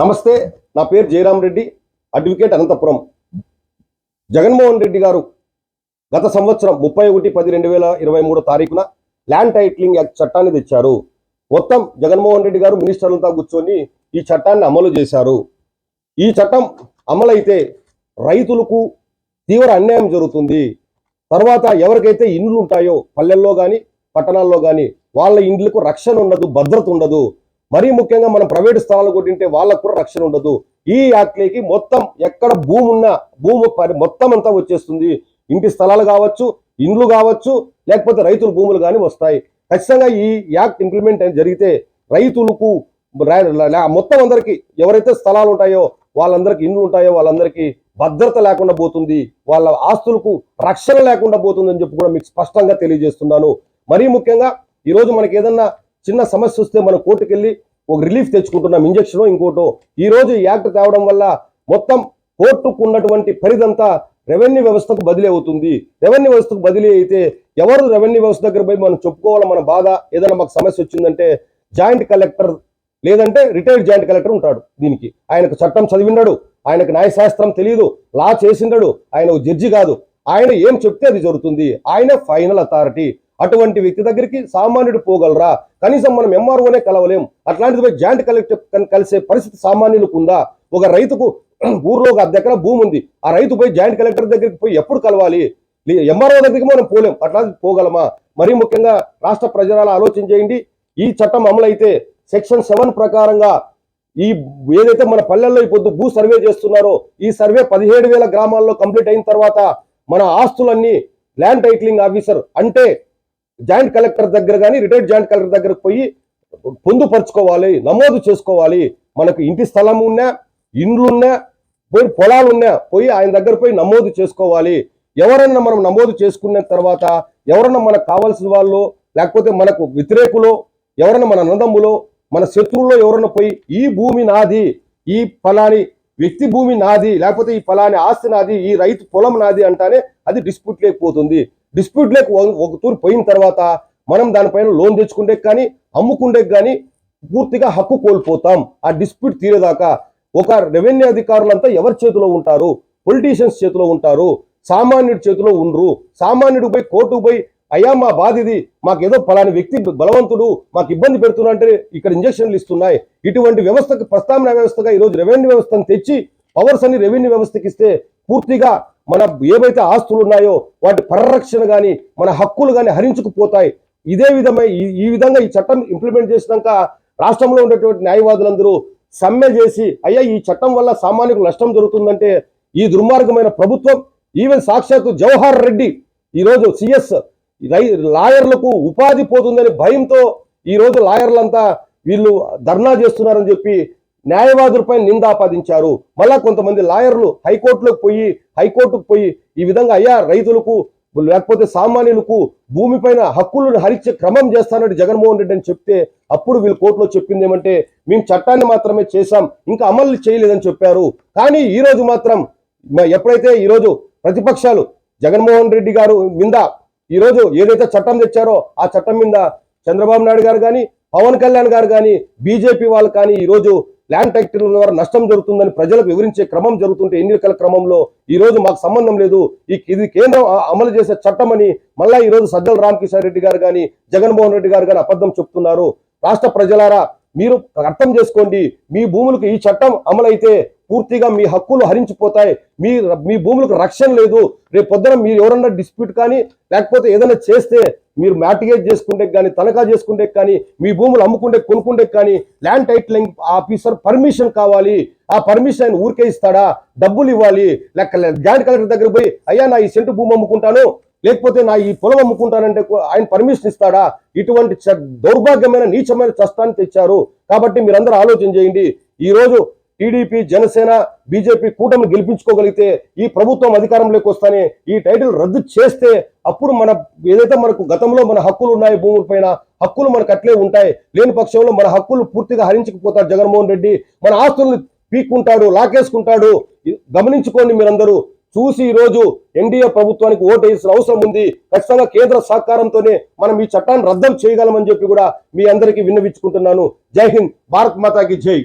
నమస్తే నా పేరు జయరాం రెడ్డి అడ్వకేట్ అనంతపురం. జగన్మోహన్ రెడ్డి గారు గత సంవత్సరం ముప్పై ఒకటి పది రెండు వేల ఇరవై మూడో తారీఖున ల్యాండ్ టైటిలింగ్ యాక్ట్ చట్టాన్ని తెచ్చారు. మొత్తం జగన్మోహన్ రెడ్డి గారు మినిస్టర్లతో కూర్చొని ఈ చట్టాన్ని అమలు చేశారు. ఈ చట్టం అమలైతే రైతులకు తీవ్ర అన్యాయం జరుగుతుంది. తర్వాత ఎవరికైతే ఇండ్లు ఉంటాయో పల్లెల్లో కానీ పట్టణాల్లో కానీ వాళ్ళ ఇండ్లకు రక్షణ ఉండదు భద్రత ఉండదు. మరీ ముఖ్యంగా మనం ప్రైవేట్ స్థలాలు కొట్టింటే వాళ్ళకు కూడా రక్షణ ఉండదు. ఈ యాక్ట్లోకి మొత్తం ఎక్కడ భూమి ఉన్నా భూమి మొత్తం అంతా వచ్చేస్తుంది. ఇంటి స్థలాలు కావచ్చు ఇండ్లు కావచ్చు లేకపోతే రైతుల భూములు కానీ వస్తాయి. ఖచ్చితంగా ఈ యాక్ట్ ఇంప్లిమెంట్ జరిగితే రైతులకు మొత్తం అందరికీ ఎవరైతే స్థలాలు ఉంటాయో వాళ్ళందరికీ ఇండ్లు ఉంటాయో వాళ్ళందరికీ భద్రత లేకుండా పోతుంది. వాళ్ళ ఆస్తులకు రక్షణ లేకుండా పోతుందని చెప్పి కూడా మీకు స్పష్టంగా తెలియజేస్తున్నాను. మరీ ముఖ్యంగా ఈరోజు మనకి ఏదన్నా చిన్న సమస్య వస్తే మనం కోర్టుకెళ్ళి ఒక రిలీఫ్ తెచ్చుకుంటున్నాం ఇంజక్షన్ ఇంకోటో. ఈ రోజు ఈ యాక్ట్ తేవడం వల్ల మొత్తం కోర్టుకు ఉన్నటువంటి పరిదంతా రెవెన్యూ వ్యవస్థకు బదిలీ అవుతుంది. రెవెన్యూ వ్యవస్థకు బదిలీ అయితే ఎవరు రెవెన్యూ వ్యవస్థ దగ్గర పోయి మనం చెప్పుకోవాలి మన బాధ? ఏదైనా మాకు సమస్య వచ్చిందంటే జాయింట్ కలెక్టర్ లేదంటే రిటైర్డ్ జాయింట్ కలెక్టర్ ఉంటాడు దీనికి. ఆయనకు చట్టం చదివిండడు ఆయనకు న్యాయశాస్త్రం తెలియదు లా చేసిండడు ఆయన ఒక జడ్జి కాదు. ఆయన ఏం చెప్తే అది జరుగుతుంది. ఆయన ఫైనల్ అథారిటీ. అటువంటి వ్యక్తి దగ్గరికి సామాన్యుడు పోగలరా? కనీసం మనం ఎంఆర్ఓనే కలవలేం. అట్లాంటిది పోయి జాయింట్ కలెక్టర్ కలిసే పరిస్థితి సామాన్యులకు ఉందా ఒక రైతుకు ఊర్లో ఒక అర్ధ ఎకరా భూమి ఉంది. ఆ రైతు పోయి జాయింట్ కలెక్టర్ దగ్గరికి పోయి ఎప్పుడు కలవాలి? ఎంఆర్ఓ దగ్గరికి మనం పోలేం. అట్లా పోగలమా? మరీ ముఖ్యంగా రాష్ట్ర ప్రజల ఆలోచన చేయండి. ఈ చట్టం అమలైతే సెక్షన్ సెవెన్ ప్రకారంగా ఈ ఏదైతే మన పల్లెల్లో ఇప్పుడు భూ సర్వే చేస్తున్నారో ఈ సర్వే పదిహేడు వేల గ్రామాల్లో కంప్లీట్ అయిన తర్వాత మన ఆస్తులన్నీ ల్యాండ్ టైటిలింగ్ ఆఫీసర్ అంటే జాయింట్ కలెక్టర్ దగ్గర కానీ రిటైర్డ్ జాయింట్ కలెక్టర్ దగ్గరకు పోయి పొందుపరుచుకోవాలి నమోదు చేసుకోవాలి. మనకు ఇంటి స్థలం ఉన్నా ఇండ్లున్నా పోయి పొలాలు ఉన్నా పోయి ఆయన దగ్గర పోయి నమోదు చేసుకోవాలి. ఎవరన్నా మనం నమోదు చేసుకున్న తర్వాత ఎవరన్నా మనకు కావాల్సిన వాళ్ళు లేకపోతే మనకు వ్యతిరేకులు ఎవరన్నా మన నందములో మన శత్రువుల్లో ఎవరన్నా పోయి ఈ భూమి నాది ఈ ఫలాని వ్యక్తి భూమి నాది లేకపోతే ఈ ఫలాని ఆస్తి నాది ఈ రైతు పొలం నాది అంటానే అది డిస్ప్యూట్ లేకపోతుంది. డిస్ప్యూట్ లేక ఒక- తూరు పోయిన తర్వాత మనం దానిపైన లోన్ తెచ్చుకుంటే కానీ అమ్ముకుంటే కానీ పూర్తిగా హక్కు కోల్పోతాం. ఆ డిస్ప్యూట్ తీరేదాకా ఒక రెవెన్యూ అధికారులంతా ఎవరి చేతిలో ఉంటారు? పొలిటీషియన్స్ చేతిలో ఉంటారు. సామాన్యుడి చేతిలో ఉండరు. సామాన్యుడికి పోయి కోర్టుకు పోయి అయ్యా మా బాధ ఇది మాకేదో పలాని వ్యక్తి బలవంతుడు మాకు ఇబ్బంది పెడుతున్నా అంటే ఇక్కడ ఇంజక్షన్లు ఇస్తున్నాయి. ఇటువంటి వ్యవస్థకు ప్రస్తావన వ్యవస్థగా ఈరోజు రెవెన్యూ వ్యవస్థను తెచ్చి పవర్స్ అని రెవెన్యూ వ్యవస్థకి ఇస్తే పూర్తిగా మన ఏవైతే ఆస్తులు ఉన్నాయో వాటి పరిరక్షణ కానీ మన హక్కులు కానీ హరించుకుపోతాయి. ఇదే విధమై ఈ ఈ విధంగా ఈ చట్టం ఇంప్లిమెంట్ చేసినాక రాష్ట్రంలో ఉండేటువంటి న్యాయవాదులందరూ సమ్మె చేసి అయ్యా ఈ చట్టం వల్ల సామాన్యులకు నష్టం జరుగుతుందంటే ఈ దుర్మార్గమైన ప్రభుత్వం ఈవెన్ సాక్షాత్తు జవహర్ రెడ్డి ఈరోజు సిఎస్ లాయర్లకు ఉపాధి పోతుందని భయంతో ఈ రోజు లాయర్లంతా వీళ్ళు ధర్నా చేస్తున్నారని చెప్పి న్యాయవాదులపై నిందాపాదించారు మళ్ళా కొంతమంది లాయర్లు హైకోర్టులోకి పోయి హైకోర్టుకు పోయి ఈ విధంగా అయ్యా రైతులకు లేకపోతే సామాన్యులకు భూమిపైన హక్కులను హరించే క్రమం చేస్తానంటే జగన్మోహన్ రెడ్డి అని చెప్తే అప్పుడు వీళ్ళు కోర్టులో చెప్పింది ఏమంటే మేము చట్టాన్ని మాత్రమే చేశాం ఇంకా అమలు చేయలేదని చెప్పారు. కానీ ఈ రోజు మాత్రం ఎప్పుడైతే ఈరోజు ప్రతిపక్షాలు జగన్మోహన్ రెడ్డి గారు మీద ఈరోజు ఏదైతే చట్టం తెచ్చారో ఆ చట్టం మీద చంద్రబాబు నాయుడు గారు కానీ పవన్ కళ్యాణ్ గారు కానీ బీజేపీ వాళ్ళు కానీ ఈరోజు ల్యాండ్ టైటిల్ ద్వారా నష్టం జరుగుతుందని ప్రజలకు వివరించే క్రమం జరుగుతుంటే ఎన్నికల క్రమంలో ఈ రోజు మాకు సంబంధం లేదు. ఈ ఇది కేంద్రం అమలు చేసే చట్టం అని మళ్ళా ఈ రోజు సజ్జల రామకిషన్ రెడ్డి గారు కానీ జగన్మోహన్ రెడ్డి గారు కానీ అబద్ధం చెప్తున్నారు. రాష్ట్ర ప్రజలారా మీరు అర్థం చేసుకోండి. మీ భూములకు ఈ చట్టం అమలైతే పూర్తిగా మీ హక్కులు హరించిపోతాయి. మీ మీ భూములకు రక్షణ లేదు. రేపు పొద్దున మీరు ఎవరన్నా డిస్ప్యూట్ కానీ లేకపోతే ఏదైనా చేస్తే మీరు మ్యాటిగేట్ చేసుకుంటే కానీ తనఖా చేసుకుంటే కానీ మీ భూములు అమ్ముకుంటే కొనుక్కుంటే కానీ ల్యాండ్ టైటిలింగ్ ఆఫీసర్ పర్మిషన్ కావాలి. ఆ పర్మిషన్ ఆయన ఊరికే ఇస్తాడా? డబ్బులు ఇవ్వాలి. లేక జాయింట్ కలెక్టర్ దగ్గర పోయి అయ్యా నా ఈ సెంటు భూమి అమ్ముకుంటాను. లేకపోతే నా ఈ పొలం అమ్ముకుంటానంటే ఆయన పర్మిషన్ ఇస్తాడా? ఇటువంటి చ- దౌర్భాగ్యమైన నీచమైన చష్టాన్ని తెచ్చారు. కాబట్టి మీరందరూ ఆలోచన చేయండి. ఈ రోజు టీడీపీ జనసేన బీజేపీ కూటమి గెలిపించుకోగలిగితే ఈ ప్రభుత్వం అధికారంలోకి వస్తానే ఈ టైటిల్ రద్దు చేస్తే అప్పుడు మన ఏదైతే మనకు గతంలో మన హక్కులు ఉన్నాయి భూములపైన హక్కులు మనకు అట్లే ఉంటాయి. లేని పక్షంలో మన హక్కులు పూర్తిగా హరించకపోతారు జగన్మోహన్ రెడ్డి. మన ఆస్తులను పీక్కుంటాడు లాకేసుకుంటాడు. గమనించుకోండి మీరందరూ. చూసి ఈ రోజు ఎన్డీఏ ప్రభుత్వానికి ఓటు వేసిన అవసరం ఉంది. ఖచ్చితంగా కేంద్ర సహకారంతోనే మనం ఈ చట్టాన్ని రద్దం చేయగలమని చెప్పి కూడా మీ అందరికీ విన్నవించుకుంటున్నాను. జై హింద్. భారత్ మాతాకి జై.